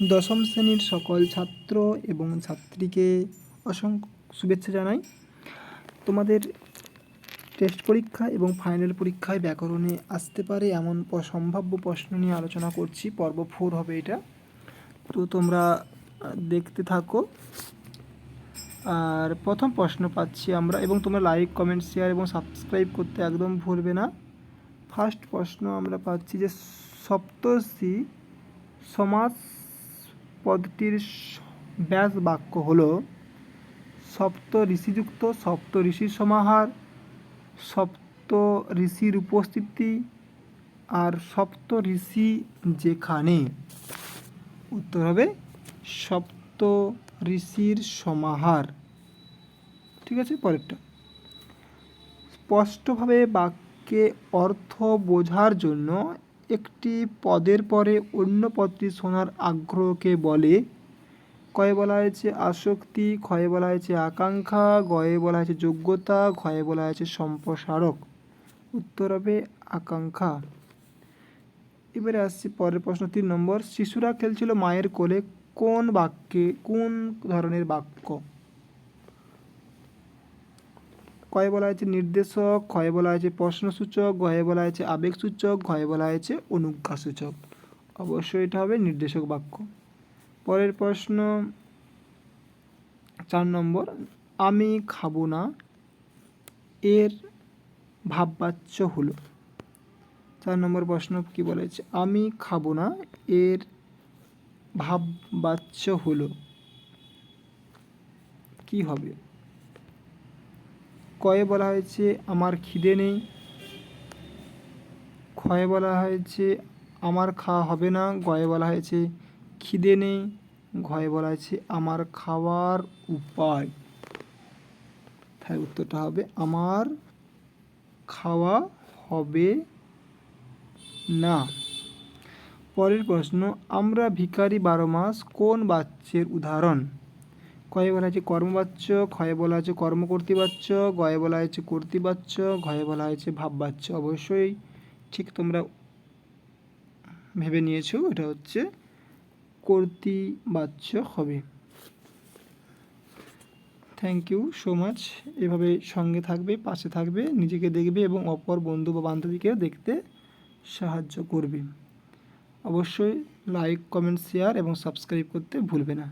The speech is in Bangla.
দশম শ্রেণির সকল ছাত্র এবং ছাত্রীকে অসংখ্য শুভেচ্ছা জানাই। তোমাদের টেস্ট পরীক্ষা এবং ফাইনাল পরীক্ষায় ব্যাকরণে আসতে পারে এমন সম্ভাব্য প্রশ্ন নিয়ে আলোচনা করছি। পর্ব ফোর হবে এটা। তো তোমরা দেখতে থাকো। আর প্রথম প্রশ্ন পাচ্ছি আমরা এবং তোমরা লাইক কমেন্ট শেয়ার এবং সাবস্ক্রাইব করতে একদম ভুলবে না। ফার্স্ট প্রশ্ন আমরা পাচ্ছি যে সপ্তর্ষি সমাস পদটির ব্যাস বাক্য হলো, সপ্ত ঋষিযুক্ত সপ্ত ঋষির সমাহার, সপ্ত ঋষির উপস্থিতি আর সপ্ত ঋষি যেখানে। উত্তর হবে সপ্ত ঋষির সমাহার। ঠিক আছে, পরেরটা। স্পষ্টভাবে বাক্যে অর্থ বোঝার জন্য একটি পদের পরে অন্য পদটি শোনার আগ্রহকে বলে কয়ে বলা হয়েছে আসক্তি, ক্ষয়ে বলা হয়েছে আকাঙ্ক্ষা, গয়ে বলা হয়েছে যোগ্যতা ঘয়ে বলা হয়েছে সম্প্রসারক। উত্তর হবে আকাঙ্ক্ষা। এবারে আসছি পরের প্রশ্ন তিন নম্বর। শিশুরা খেলছিল মায়ের কোলে কোন বাক্যে, কোন ধরনের বাক্য? কয়ে বলা হয়েছে নির্দেশক ক্ষয়ে বলা হয়েছে প্রশ্নসূচক গয়ে বলা হয়েছে আবেগসূচক ঘয়ে বলা হয়েছে অনুজ্ঞাসূচক। অবশ্যই এটা হবে নির্দেশক বাক্য। পরের প্রশ্ন চার নম্বর, আমি খাব না, এর ভাববাচ্য হলো। চার নম্বর প্রশ্ন কি বলেছে আমি খাব না, এর ভাববাচ্য হলো। কি হবে? কয়ে বলা হয়েছে, আমার খিদে নেই। ক্ষয়ে বলা হয়েছে, আমার খাওয়া হবে না। গয়ে বলা হয়েছে, খিদে নেই। ঘয়ে বলা হয়েছে, আমার খাওয়ার উপায়। তাই উত্তরটা হবে, আমার খাওয়া হবে না। পরের প্রশ্ন, আমরা ভিখারি বারো মাস কোন বাচ্যের উদাহরণ? কয়ে বলা হয়েছে কর্মবাচ্য ক্ষয়ে বলা হয়েছে কর্মকর্তৃবাচ্য গয়ে বলা হয়েছে কর্তৃবাচ্য ঘয়ে বলা হয়েছে ভাববাচ্য অবশ্যই ঠিক তোমরা ভেবে নিয়েছো, এটা হচ্ছে কর্তৃবাচ্য হবে। থ্যাংক ইউ সো মাচ এভাবে সঙ্গে থাকবে, পাশে থাকবে, নিজেকে দেখবে এবং অপর বন্ধু বা বান্ধবীকেও দেখতে সাহায্য করবে। অবশ্যই লাইক কমেন্ট শেয়ার এবং সাবস্ক্রাইব করতে ভুলবে না।